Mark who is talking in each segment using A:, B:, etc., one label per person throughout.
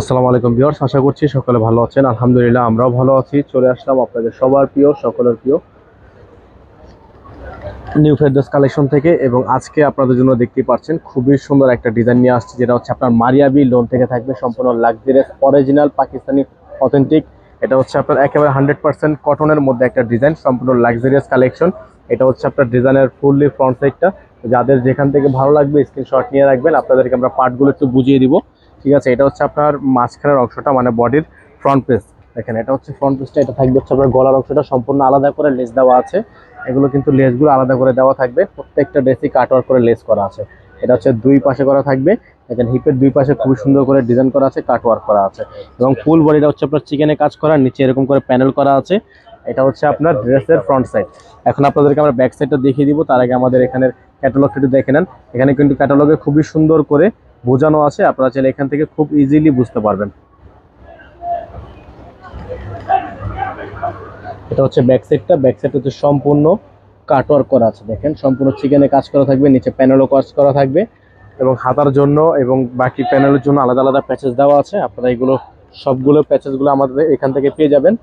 A: আসসালামু আলাইকুম ভিউয়ার্স, আশা করছি সকলে ভালো আছেন। আলহামদুলিল্লাহ আমরাও ভালো আছি। চলে আসলাম আপনাদের সবার প্রিয়, সকলের প্রিয় নিউ ফেরদোস কালেকশন থেকে এবং আজকে আপনাদের জন্য দেখতে পাচ্ছেন খুবই সুন্দর একটা ডিজাইন নিয়ে আসছে, যেটা হচ্ছে আপনার মারিয়াবি লোন থেকে থাকবে সম্পূর্ণ লাক্সারিয়াস অরিজিনাল পাকিস্তানি অথেন্টিক এটা হচ্ছে আপনার একেবারে হান্ড্রেড পার্সেন্ট কটনের মধ্যে একটা ডিজাইন সম্পূর্ণ লাক্সারিয়াস কালেকশন এটা হচ্ছে আপনার ডিজাইনের ফুললি ফ্রন্ট সাইডটা যাদের যেখান থেকে ভালো লাগবে স্ক্রিনশট নিয়ে রাখবেন, আপনাদেরকে আমরা পার্টগুলো একটু বুঝিয়ে দিব। ঠিক আছে? এটা হচ্ছে আপনার মাঝখানের অংশটা মানে বডির ফ্রন্ট পেস দেখেন, এটা হচ্ছে ফ্রন্ট পেসটা এটা থাকবে হচ্ছে আপনার গলার অংশটা সম্পূর্ণ আলাদা করে লেস দেওয়া আছে। এগুলো কিন্তু লেসগুলো আলাদা করে দেওয়া থাকবে। প্রত্যেকটা ড্রেসই কাটওয়ার্ক করে লেস করা আছে। এটা হচ্ছে দুই পাশে করা থাকবে। দেখেন হিপের দুই পাশে খুবই সুন্দর করে ডিজাইন করা আছে কাট কাটওয়ার্ক করা আছে। এবং ফুল বডিটা হচ্ছে আপনার চিকেনে কাজ করা, নিচে এরকম করে প্যানেল করা আছে। এটা হচ্ছে আপনার ড্রেসের ফ্রন্ট সাইড এখন আপনাদেরকে আমরা ব্যাক সাইডটা দেখিয়ে দিব। তার আগে আমাদের এখানের ক্যাটালগটা একটু দেখে নেন। এখানে কিন্তু ক্যাটালগে খুবই সুন্দর করে বোঝানো আছে, আপনারা চাইলে এখান থেকে খুব ইজিলি বুঝতে পারবেন। এটা হচ্ছে ব্যাক সাইডটা ব্যাক সাইড হচ্ছে সম্পূর্ণ কাটওয়ার্ক করা আছে, দেখেন। সম্পূর্ণ চিকেনে কাজ করা থাকবে, নিচে প্যানেলও কাজ করা থাকবে। এবং হাতার জন্য এবং বাকি প্যানেলের জন্য আলাদা আলাদা প্যাচেস দেওয়া আছে। আপনারা এগুলো, সবগুলো প্যাচেসগুলো আমাদের এখান থেকে পেয়ে যাবেন।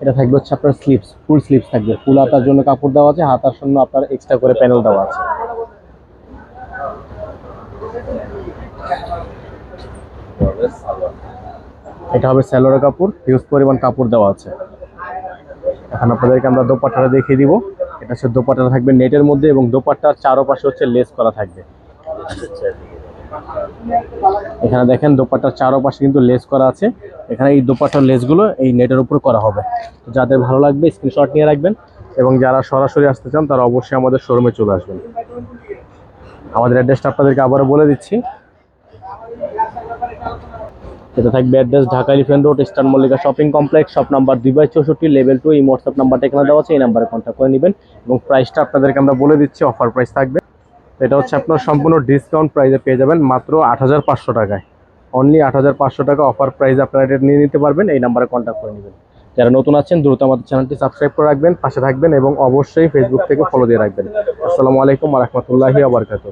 A: এটা থাকবে হচ্ছে আপনার স্লিপস ফুল স্লিপস থাকবে। ফুল হাতার জন্য কাপড় দেওয়া আছে, হাতার জন্য আপনার এক্সট্রা করে প্যানেল দেওয়া আছে। এটা হবে স্যালোরা কাপড়, হিউজ পরিমাণ কাপড় দেওয়া আছে। এখন আপনাদেরকে আমরা দোপাট্টাটা দেখিয়ে দিব। এটা হচ্ছে দোপাট্টাটা থাকবে নেটের মধ্যে এবং দোপাট্টার চারোপাশে হচ্ছে লেস করা থাকবে। এখানে দেখেন দোপাট্টার চারোপাশে কিন্তু লেস করা আছে। এখানে এই দোপাট্টার লেসগুলো এই নেটের উপর করা হবে। যাদের ভালো লাগবে স্ক্রিনশট নিয়ে রাখবেন এবং যারা সরাসরি আসতে চান, তারা অবশ্যই আমাদের শোরুমে চলে আসবেন। আমাদের অ্যাড্রেসটা আপনাদেরকে আবারও বলে দিচ্ছি। এটা থাকবে address Dhaka elephant road eastern Mallika shopping complex shop number দুই বাই চৌষট্টি লেভেল টু এই হোয়াটসঅ্যাপ নাম্বারটা এখানে দেওয়া আছে, এই নাম্বারে কন্ট্যাক্ট করে নেবেন এবং প্রাইসটা আপনাদেরকে আমরা বলে দিচ্ছি অফার প্রাইস থাকবে। এটা হচ্ছে আপনার সম্পূর্ণ ডিসকাউন্ট প্রাইসে পেয়ে যাবেন মাত্র আট হাজার পাঁচশো টাকায়। অনলি আট হাজার পাঁচশো টাকা অফার প্রাইস আপনারা এটা নিয়ে নিতে পারবেন, এই নাম্বারে কন্ট্যাক্ট করে নেবেন। যারা নতুন আছেন, দ্রুত আমাদের চ্যানেলটি সাবস্ক্রাইব করে রাখবেন, পাশে থাকবেন এবং অবশ্যই ফেসবুক থেকে ফলো দিয়ে রাখবেন। আসসালামু আলাইকুম রহমতুল্লাহি আবরকাত